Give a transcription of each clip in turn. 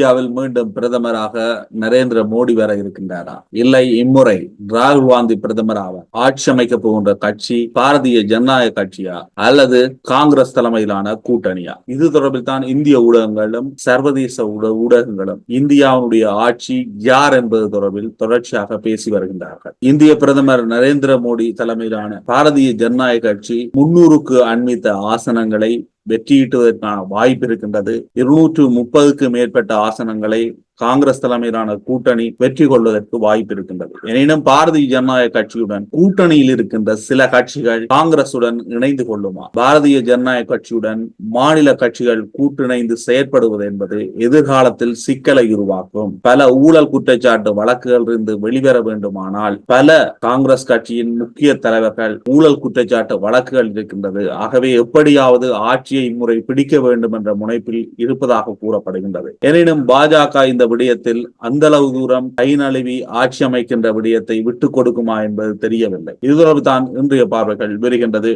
இந்தியாவில் மீண்டும் பிரதமராக நரேந்திர மோடி வர இருக்கின்றாரா? இல்லை இம்முறை ராகுல் காந்தி பிரதமர் ஆவார் ஆட்சி அமைக்க போகின்ற கட்சி பாரதிய ஜனநாயக கட்சியா? அல்லது காங்கிரஸ் தலைமையிலான கூட்டணியா? இது தொடர்பில் தான் இந்திய ஊடகங்களும் சர்வதேச ஊடகங்களும் இந்தியாவுடைய ஆட்சி யார் என்பது தொடர்பில் தொடர்ச்சியாக பேசி வருகின்றார்கள். இந்திய பிரதமர் நரேந்திர மோடி தலைமையிலான பாரதிய ஜனநாயக கட்சி முன்னூறுக்கு அண்மித்த ஆசனங்களை வெற்றியீட்டுவதற்கான வாய்ப்பு இருக்கின்றது. இருநூற்று முப்பதுக்கு மேற்பட்ட ஆசனங்களை காங்கிரஸ் தலைமையிலான கூட்டணி வெற்றி கொள்வதற்கு வாய்ப்பு இருக்கின்றது. எனினும் பாரதிய ஜனநாயக கட்சியுடன் கூட்டணியில் இருக்கின்ற சில கட்சிகள் காங்கிரசுடன் இணைந்து கொள்ளுமா? பாரதிய ஜனநாயக கட்சியுடன் மாநில கட்சிகள் கூட்டிணைந்து செயற்படுவது என்பது எதிர்காலத்தில் சிக்கலை உருவாக்கும். பல ஊழல் குற்றச்சாட்டு வழக்குகள் இருந்து வெளிவர வேண்டுமானால் பல காங்கிரஸ் கட்சியின் முக்கிய தலைவர்கள் ஊழல் குற்றச்சாட்டு வழக்குகள் இருக்கின்றது. ஆகவே எப்படியாவது ஆட்சியை இம்முறை பிடிக்க வேண்டும் என்ற முனைப்பில் இருப்பதாக கூறப்படுகின்றது. எனினும் பாஜக இந்த விடயத்தில் அந்த அளவு தூரம் கை நழுவி ஆட்சி அமைக்கின்ற விடயத்தை விட்டுக் கொடுக்குமா என்பது தெரியவில்லை. இது தொடர்பு தான் இன்றைய பார்வைகள் வருகின்றது.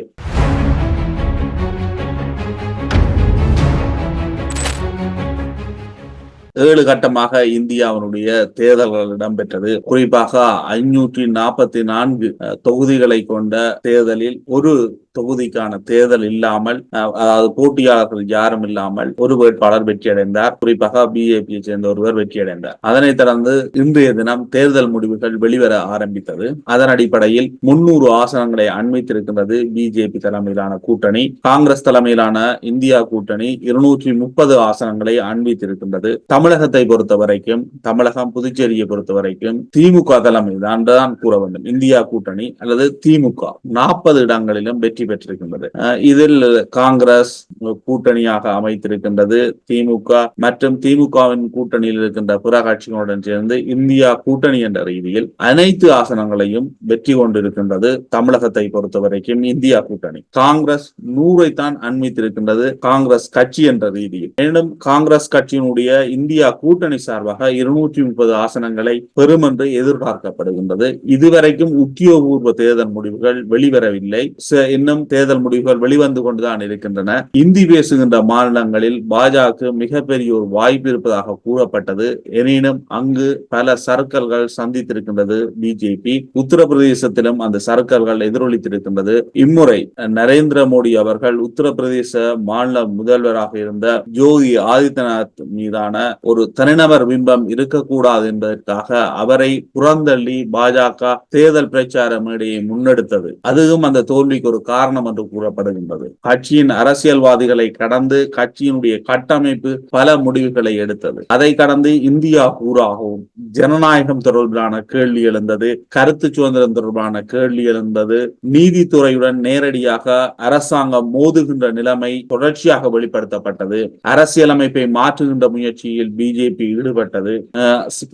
ஏழு கட்டமாக இந்தியாவினுடைய தேர்தல்கள் இடம்பெற்றது. குறிப்பாக ஐநூற்றி நாற்பத்தி நான்கு தொகுதிகளை கொண்ட தேர்தலில் ஒரு தொகுதிக்கான தேர்தல் இல்லாமல் அதாவது போட்டியாளர்கள் யாரும் இல்லாமல் ஒரு வேட்பாளர் வெற்றியடைந்தார். குறிப்பாக பிஜேபியை சேர்ந்த ஒருவர் வெற்றியடைந்தார். அதனைத் தொடர்ந்து இன்றைய தினம் தேர்தல் முடிவுகள் வெளிவர ஆரம்பித்தது. அதன் அடிப்படையில் முன்னூறு ஆசனங்களை அண்மித்திருக்கின்றது பிஜேபி தலைமையிலான கூட்டணி. காங்கிரஸ் தலைமையிலான இந்தியா கூட்டணி இருநூற்றி முப்பது ஆசனங்களை அண்மித்திருக்கின்றது. தமிழகத்தை பொறுத்த வரைக்கும் தமிழகம் புதுச்சேரியை பொறுத்த வரைக்கும் திமுக தலைமை தான் கூற வேண்டும் இந்தியா கூட்டணி அல்லது திமுக. நாற்பது இடங்களிலும் வெற்றி வெற்றி பெற்றிருக்கின்றது இதில் காங்கிரஸ் கூட்டணியாக அமைத்திருக்கின்றது திமுக மற்றும் திமுகவின் கூட்டணியில் இருக்கின்ற பிற கட்சிகளுடன் சேர்ந்து இந்தியா கூட்டணி என்ற ரீதியில் அனைத்து ஆசனங்களையும் வெற்றி கொண்டிருக்கின்றது தமிழகத்தை பொறுத்த வரைக்கும் இந்தியா கூட்டணி. காங்கிரஸ் நூறை தான் அண்மித்திருக்கின்றது காங்கிரஸ் கட்சி என்ற ரீதியில். மேலும் காங்கிரஸ் கட்சியினுடைய இந்தியா கூட்டணி சார்பாக இருநூற்றி முப்பது ஆசனங்களை பெறும் என்று எதிர்பார்க்கப்படுகின்றது. இதுவரைக்கும் உத்தியோகபூர்வ தேர்தல் முடிவுகள் வெளிவரவில்லை. ச- இன்னும் தேர்தல் முடிவுகள் வெளிவந்து கொண்டுதான் இருக்கின்றன. இந்தி பேசுகின்ற மாநிலங்களில் பாஜக மிகப்பெரிய ஒரு வாய்ப்பு இருப்பதாக கூறப்பட்டது. எனினும் அங்கு பல சர்க்கல்கள் சந்தித்திருக்கின்றது பிஜேபி. உத்தரப்பிரதேசத்திலும் அந்த சர்க்கல்கள் எதிரொலித்திருக்கின்றது. இம்முறை நரேந்திர மோடி அவர்கள் உத்தரப்பிரதேச மாநில முதல்வராக இருந்த ஜோதி ஆதித்யநாத் மீதான ஒரு தனிநபர் பிம்பம் இருக்கக்கூடாது என்பதற்காக அவரை புறந்தள்ளி பாஜக தேர்தல் பிரச்சார மேடையை முன்னெடுத்தது. அதுவும் அந்த தோல்விக்கு ஒரு காரணம் காரணம் என்று கூறப்படுகின்றது. கட்சியின் அரசியல்வாதிகளை கடந்து கட்சியினுடைய கட்டமைப்பு பல முடிவுகளை எடுத்தது. அதை கடந்து இந்தியா கூறாகவும் ஜனநாயகம் தொடர்பிலான கேள்வி எழுந்தது கருத்து சுதந்திரம் தொடர்பான கேள்வி எழுந்தது நீதித்துறையுடன் நேரடியாக அரசாங்கம் மோதுகின்ற நிலைமை தொடர்ச்சியாக வெளிப்படுத்தப்பட்டது. அரசியலமைப்பை மாற்றுகின்ற முயற்சியில் பிஜேபி ஈடுபட்டது.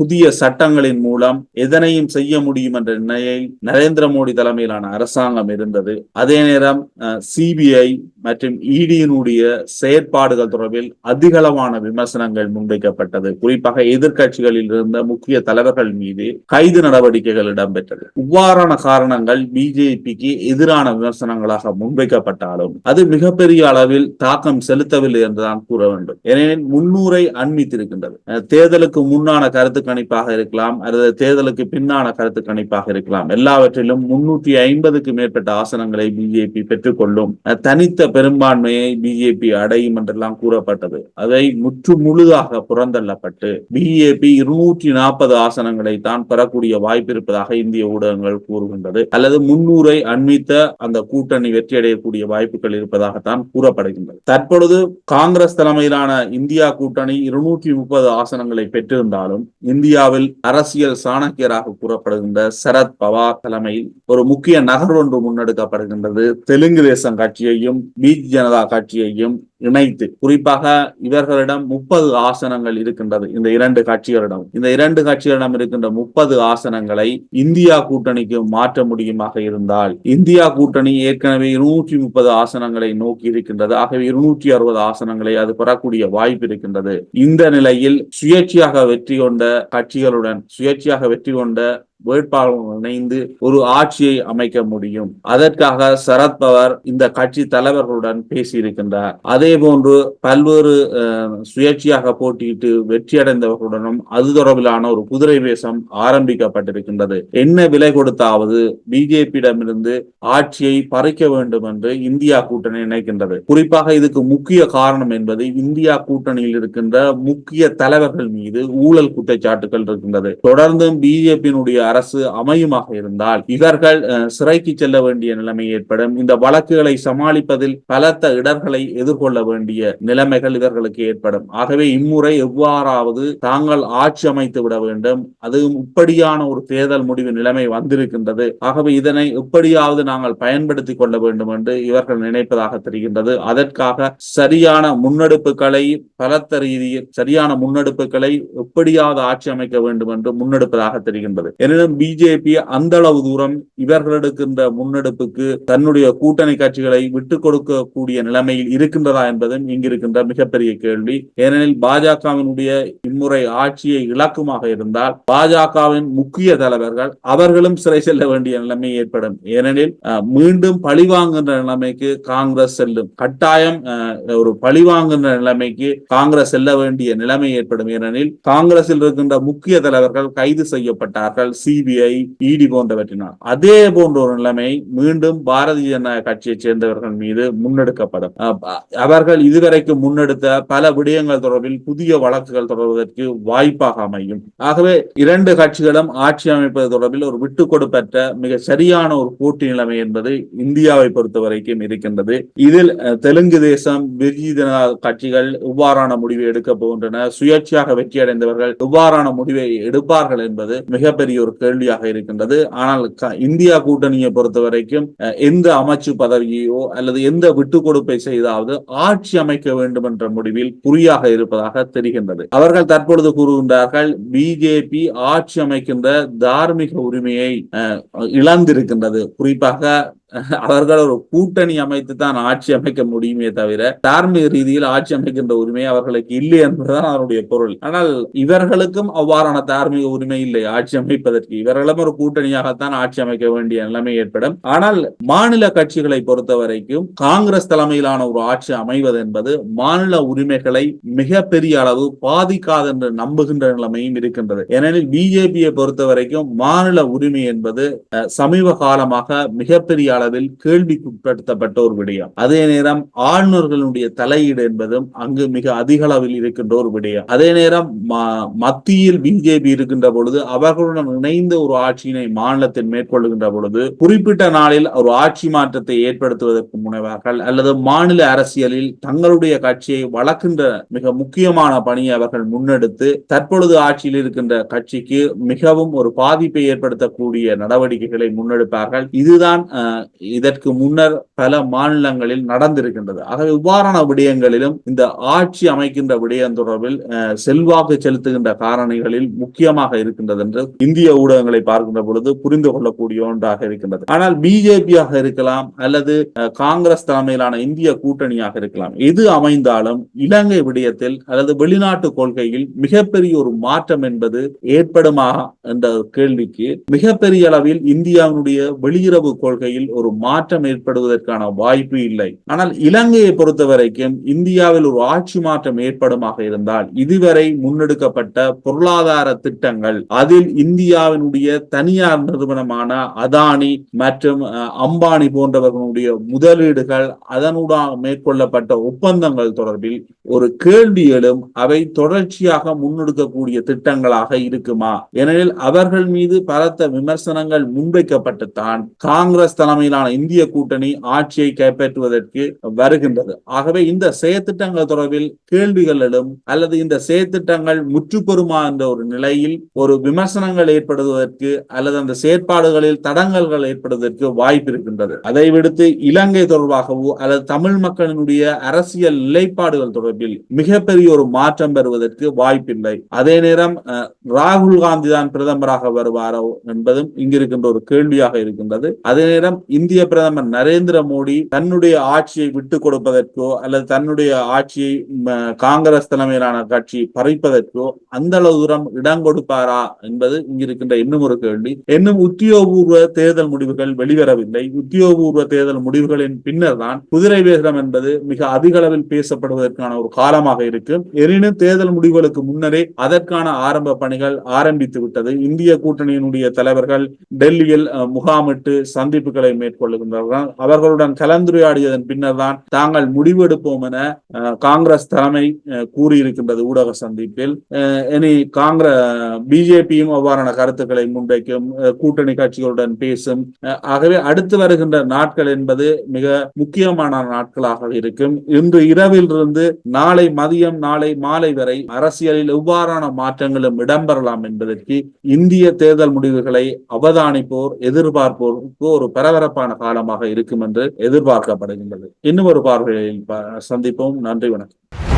புதிய சட்டங்களின் மூலம் எதனையும் செய்ய முடியும் என்ற நிலையை நரேந்திர மோடி தலைமையிலான அரசாங்கம் இருந்தது. அதே நேரம் சிபிஐ மற்றும் e இடியினுடைய செயற்பாடுகள் தொடர்பில் அதிகளவான விமர்சனங்கள் முன்வைக்கப்பட்டது. குறிப்பாக எதிர்க்கட்சிகளில் இருந்த முக்கிய தலைவர்கள் மீது கைது நடவடிக்கைகள் இடம்பெற்றது. இவ்வாறான காரணங்கள் பிஜேபிக்கு எதிரான விமர்சனங்களாக முன்வைக்கப்பட்டாலும் அது மிகப்பெரிய அளவில் தாக்கம் செலுத்தவில்லை என்றுதான் கூற வேண்டும். ஏனெனில் முன்னூரை அண்மித்திருக்கின்றது. தேர்தலுக்கு முன்னான கருத்து கணிப்பாக இருக்கலாம் அல்லது தேர்தலுக்கு பின்னான கருத்து கணிப்பாக இருக்கலாம். எல்லாவற்றிலும் முன்னூற்றி ஐம்பதுக்கு மேற்பட்ட ஆசனங்களை பிஜேபி பெற்றுக்கொள்ளும். தனித்த பெரும்பான்மையை பிஜேபி அடையும் என்றெல்லாம் கூறப்பட்டது. அதை முற்று முழுதாக புறந்தள்ளப்பட்டு பிஜேபி இருநூற்றி நாற்பது ஆசனங்களை தான் பெறக்கூடிய வாய்ப்பு இருப்பதாக இந்திய ஊடகங்கள் கூறுகின்றது. அல்லது முன்னூரை அண்மித்த அந்த கூட்டணி வெற்றியடையக்கூடிய வாய்ப்புகள் இருப்பதாகத்தான் கூறப்படுகின்றது. தற்பொழுது காங்கிரஸ் தலைமையிலான இந்தியா கூட்டணி இருநூற்றி முப்பது ஆசனங்களை பெற்றிருந்தாலும் இந்தியாவில் அரசியல் சாணக்கியராக கூறப்படுகின்ற சரத் பவார் தலைமையில் ஒரு முக்கிய நகர் ஒன்று முன்னெடுக்கப்படுகின்றது. தெலுங்கு தேசம் கட்சியையும் பிஜு ஜனதா கட்சியையும் இணைத்து குறிப்பாக இவர்களிடம் முப்பது ஆசனங்கள் இருக்கின்றது. இந்த இரண்டு கட்சிகளிடம். இந்த இரண்டு கட்சிகளிடம் இருக்கின்ற முப்பது ஆசனங்களை இந்தியா கூட்டணிக்கு மாற்ற முடியுமாக இருந்தால் இந்தியா கூட்டணி ஏற்கனவே இருநூற்றி முப்பது ஆசனங்களை நோக்கி இருக்கின்றது. ஆகவே இருநூற்றி அறுபது ஆசனங்களை அது பெறக்கூடிய வாய்ப்பு இருக்கின்றது. இந்த நிலையில் சுயேட்சையாக வெற்றி கொண்ட கட்சிகளுடன் சுயேட்சையாக வெற்றி கொண்ட வேட்பாளர்கள் இணைந்து ஒரு ஆட்சியை அமைக்க முடியும். அதற்காக சரத்பவர் இந்த கட்சி தலைவர்களுடன் பேசியிருக்கின்றார். அதே அதே போன்று பல்வேறு சுயேட்சையாக போட்டியிட்டு வெற்றி அடைந்தவர்களுடனும் அது தொடர்பிலான ஒரு குதிரை வேஷம் ஆரம்பிக்கப்பட்டிருக்கின்றது. என்ன விலை கொடுத்தாவது பிஜேபியிடமிருந்து ஆட்சியை பறிக்க வேண்டும் என்று இந்தியா கூட்டணி நினைக்கின்றது. குறிப்பாக இதுக்கு முக்கிய காரணம் என்பது இந்தியா கூட்டணியில் இருக்கின்ற முக்கிய தலைவர்கள் மீது ஊழல் குற்றச்சாட்டுகள் இருக்கின்றது. தொடர்ந்தும் பிஜேபியினுடைய அரசு அமையுமாக இருந்தால் இவர்கள் சிறைக்கு செல்ல வேண்டிய நிலைமை ஏற்படும். இந்த வழக்குகளை சமாளிப்பதில் பலத்த இடர்களை எதிர்கொள்ள வேண்டிய நிலைமைகள் இவர்களுக்கு ஏற்படும். ஆகவே இம்முறை எவ்வாறாவது தாங்கள் ஆட்சி அமைத்து விட வேண்டும். அது இப்படியான ஒரு தேர்தல் முடிவு நிலைமை வந்திருக்கின்றது. ஆகவே இதனை எப்படியாவது நாங்கள் பயன்படுத்திக் கொள்ள வேண்டும் என்று இவர்கள் நினைப்பதாக தெரிகின்றது. அதற்காக சரியான முன்னெடுப்புகளை பலத்த ரீதியில் சரியான முன்னெடுப்புகளை எப்படியாவது ஆட்சி அமைக்க வேண்டும் என்று முன்னெடுப்பதாக தெரிகின்றது. எனினும் பிஜேபி அந்த அளவு தூரம் இவர்கள் எடுக்கின்ற முன்னெடுப்புக்கு தன்னுடைய கூட்டணி கட்சிகளை விட்டுக் கொடுக்கக்கூடிய நிலைமையில் இருக்கின்றதா என்பதும் இங்கிருக்கின்ற மிகப்பெரிய கேள்வி. ஏனெனில் பாஜகவினுடைய இம்முறை ஆட்சியை இலக்குமாக இருந்தால் பாஜகவின் முக்கிய தலைவர்கள் அவர்களும் சிறை செல்ல வேண்டிய நிலைமை ஏற்படும். ஏனெனில் மீண்டும் பழிவாங்குகின்ற நிலைமைக்கு காங்கிரஸ் செல்லும். கட்டாயம் ஒரு பழிவாங்குகின்ற நிலைமைக்கு காங்கிரஸ் செல்ல வேண்டிய நிலைமை ஏற்படும். ஏனெனில் காங்கிரஸில் இருக்கின்ற முக்கிய தலைவர்கள் கைது செய்யப்பட்டார்கள் சிபிஐ இடி போன்றவற்றினால். அதே போன்ற ஒரு நிலைமை மீண்டும் பாரதிய ஜனதா கட்சியைச் சேர்ந்தவர்கள் மீது முன்னெடுக்கப்படும். அவர் அவர்கள் இதுவரைக்கும் முன்னெடுத்த பல விடயங்கள் தொடர்பில் புதிய வழக்குகள் தொடர்வதற்கு வாய்ப்பாக அமையும். ஆகவே இரண்டு கட்சிகளும் ஆட்சி அமைப்பது தொடர்பில் ஒரு விட்டுக் கொடுப்பற்ற மிக சரியான ஒரு போட்டி நிலைமை என்பது இந்தியாவை பொறுத்த வரைக்கும் இருக்கின்றது. இதில் தெலுங்கு தேசம் பிஜு ஜனதா கட்சிகள் இவ்வாறான முடிவை எடுக்க போகின்றன. சுயேட்சையாக வெற்றி அடைந்தவர்கள் எவ்வாறான முடிவை எடுப்பார்கள் என்பது மிகப்பெரிய ஒரு கேள்வியாக இருக்கின்றது. ஆனால் இந்தியா கூட்டணியை பொறுத்த வரைக்கும் எந்த அமைச்சு பதவியோ அல்லது எந்த விட்டுக் கொடுப்பை செய்தாவது ஆட்சி அமைக்க வேண்டும் என்ற முடிவில் குறியாக இருப்பதாக தெரிகின்றது. அவர்கள் தற்பொழுது கூறுகின்றார்கள் பிஜேபி ஆட்சி அமைக்கின்ற தார்மீக உரிமையை அஹ், இழந்திருக்கின்றது. குறிப்பாக அவர்கள் ஒரு கூட்டணி அமைத்து தான் ஆட்சி அமைக்க முடியுமே தவிர தார்மீக ரீதியில் ஆட்சி அமைக்கின்ற உரிமை அவர்களுக்கு இல்லை என்பதுதான் அவருடைய பொருள். ஆனால் இவர்களுக்கும் அவ்வாறான தார்மீக உரிமை இல்லை. ஆட்சி அமைப்பதற்கு இவர்களும் ஒரு கூட்டணியாகத்தான் ஆட்சி அமைக்க வேண்டிய நிலைமை ஏற்படும். ஆனால் மாநில கட்சிகளை பொறுத்த வரைக்கும் காங்கிரஸ் தலைமையிலான ஒரு ஆட்சி அமைவது என்பது மாநில உரிமைகளை மிக பெரிய அளவு பாதிக்காது என்று நம்புகின்ற நிலைமையும் இருக்கின்றது. ஏனெனில் பிஜேபியை பொறுத்த வரைக்கும் மாநில உரிமை என்பது அஹ், சமீப காலமாக மிகப்பெரிய அளவில் கேள்விக்குட்படுத்தப்பட்ட ஒரு விடயம். அதே நேரம் ஆளுநர்களுடைய தலையீடு என்பதும் அங்கு மிக அதிக அளவில் இருக்கின்ற ஒரு விடயம். அதே நேரம் ம- மத்தியில் பிஜேபி இருக்கின்ற பொழுது அவர்களுடன் இணைந்த ஒரு ஆட்சியினை மாநிலத்தில் மேற்கொள்ளுகின்ற பொழுது குறிப்பிட்ட நாளில் ஒரு ஆட்சி மாற்றத்தை ஏற்படுத்துவதற்கு முனைவார்கள் அல்லது மாநில அரசியலில் தங்களுடைய கட்சியை வளர்க்கின்ற மிக முக்கியமான பணியை அவர்கள் முன்னெடுத்து தற்பொழுது ஆட்சியில் இருக்கின்ற கட்சிக்கு மிகவும் ஒரு பாதிப்பை ஏற்படுத்தக்கூடிய நடவடிக்கைகளை முன்னெடுப்பார்கள். இதுதான் இதற்கு முன்னர் பல மாநிலங்களில் நடந்திருக்கின்றது. ஆகவே இவ்வாறான விடயங்களிலும் இந்த ஆட்சி அமைக்கின்ற விடயம் தொடர்பில் செல்வாக்கு செலுத்துகின்ற காரணிகளில் முக்கியமாக இருக்கின்றது என்று இந்திய ஊடகங்களை பார்க்கின்ற பொழுது புரிந்து கொள்ளக்கூடிய ஒன்றாக இருக்கின்றது. ஆனால் பிஜேபியாக இருக்கலாம் அல்லது காங்கிரஸ் தலைமையிலான இந்திய கூட்டணியாக இருக்கலாம். எது அமைந்தாலும் இலங்கை விடயத்தில் அல்லது வெளிநாட்டு கொள்கையில் மிகப்பெரிய ஒரு மாற்றம் என்பது ஏற்படுமா என்ற கேள்விக்கு மிகப்பெரிய அளவில் இந்தியாவினுடைய வெளியுறவு கொள்கையில் ஒரு மாற்றம் ஏற்படுவதற்கான வாய்ப்பு இல்லை. ஆனால் இலங்கையை பொறுத்த வரைக்கும் இந்தியாவில் ஒரு ஆட்சி மாற்றம் ஏற்படுமாக இருந்தால் இதுவரை முன்னெடுக்கப்பட்ட பொருளாதார திட்டங்கள் அதில் இந்தியாவினுடைய தனியார் நிறுவனமான அதானி மற்றும் அம்பானி போன்றவர்களுடைய முதலீடுகள் அதனுடன் மேற்கொள்ளப்பட்ட ஒப்பந்தங்கள் தொடர்பில் ஒரு கேள்வி எழும் அவை தொடர்ச்சியாக முன்னெடுக்கக்கூடிய திட்டங்களாக இருக்குமா? ஏனெனில் அவர்கள் மீது பலத்த விமர்சனங்கள் முன்வைக்கப்பட்டுத்தான் காங்கிரஸ் தலைமையிலான இந்திய கூட்டணி ஆட்சியை கைப்பற்றுவதற்கு வருகின்றது. ஆகவே இந்த செயற்திட்டங்கள் தொடர்பில் கேள்விகள் எழும் அல்லது இந்த செயற்திட்டங்கள் முற்றுப்பெறுமா என்ற ஒரு நிலையில் ஒரு விமர்சனங்கள் ஏற்படுவதற்கு அல்லது அந்த செயற்பாடுகளில் தடங்கல்கள் ஏற்படுவதற்கு வாய்ப்பு இருக்கின்றது. அதை விடுத்து இலங்கை தொடர்பாகவோ அல்லது தமிழ் மக்களினுடைய அரசியல் நிலைப்பாடுகள் தொடர்பில் மிகப்பெரிய ஒரு மாற்றம் பெறுவதற்கு வாய்ப்பில்லை. அதே நேரம் அஹ், ராகுல் காந்தி தான் பிரதமராக வருவாரோ என்பதும் இங்கிருக்கின்ற ஒரு கேள்வியாக இருக்கின்றது. அதே நேரம் இந்திய பிரதமர் நரேந்திர மோடி தன்னுடைய ஆட்சியை விட்டு கொடுப்பதற்கோ அல்லது தன்னுடைய ஆட்சியை காங்கிரஸ் தலைமையிலான கட்சி பறிப்பதற்கோ அந்த அளவு தூரம் இடம் கொடுப்பாரா என்பது இங்கிருக்கின்ற இன்னும் ஒரு கேள்வி. இன்னும் உத்தியோகபூர்வ தேர்தல் முடிவுகள் வெளிவரவில்லை. உத்தியோகபூர்வ தேர்தல் முடிவுகளின் பின்னர் தான் குதிரை வேகம் என்பது மிக அதிக அளவில் பேசப்படுவதற்கான ஒரு காலமாக இருக்கும் எனினும் தேர்தல் முடிவுகளுக்கு முன்னரே அதற்கான ஆரம்ப பணிகள் ஆரம்பித்து விட்டது. இந்திய கூட்டணியினுடைய தலைவர்கள் டெல்லியில் அஹ், முகாமிட்டு சந்திப்புகளை மேற்கொள்ளுகின்றனர் அவர்களுடன் கலந்துரையாடியதன் பின்னர் தான் தாங்கள் முடிவெடுப்போம் என காங்கிரஸ் தலைமை கூறியிருக்கின்றது ஊடக சந்திப்பில். இனி காங்கிரஸ் பிஜேபியும் அவ்வாறான கருத்துக்களை முன்வைக்கும் கூட்டணி கட்சிகளுடன் பேசும். ஆகவே அடுத்து வருகின்ற நாட்கள் என்பது மிக முக்கியமான நாட்களாக இருக்கும். இன்று இரவிலிருந்து நாளை மதியம் நாளை மாலை வரை அரசியலில் எவ்வாறான மாற்றங்களும் இடம்பெறலாம் என்பதற்கு இந்திய தேர்தல் முடிவுகளை அவதானிப்போர் எதிர்பார்ப்போருக்கு ஒரு சிறப்பான காலமாக இருக்கும் என்று எதிர்பார்க்கப்படுகின்றது. இன்னும் ஒரு பார்வையில் சந்திப்போம். நன்றி வணக்கம்.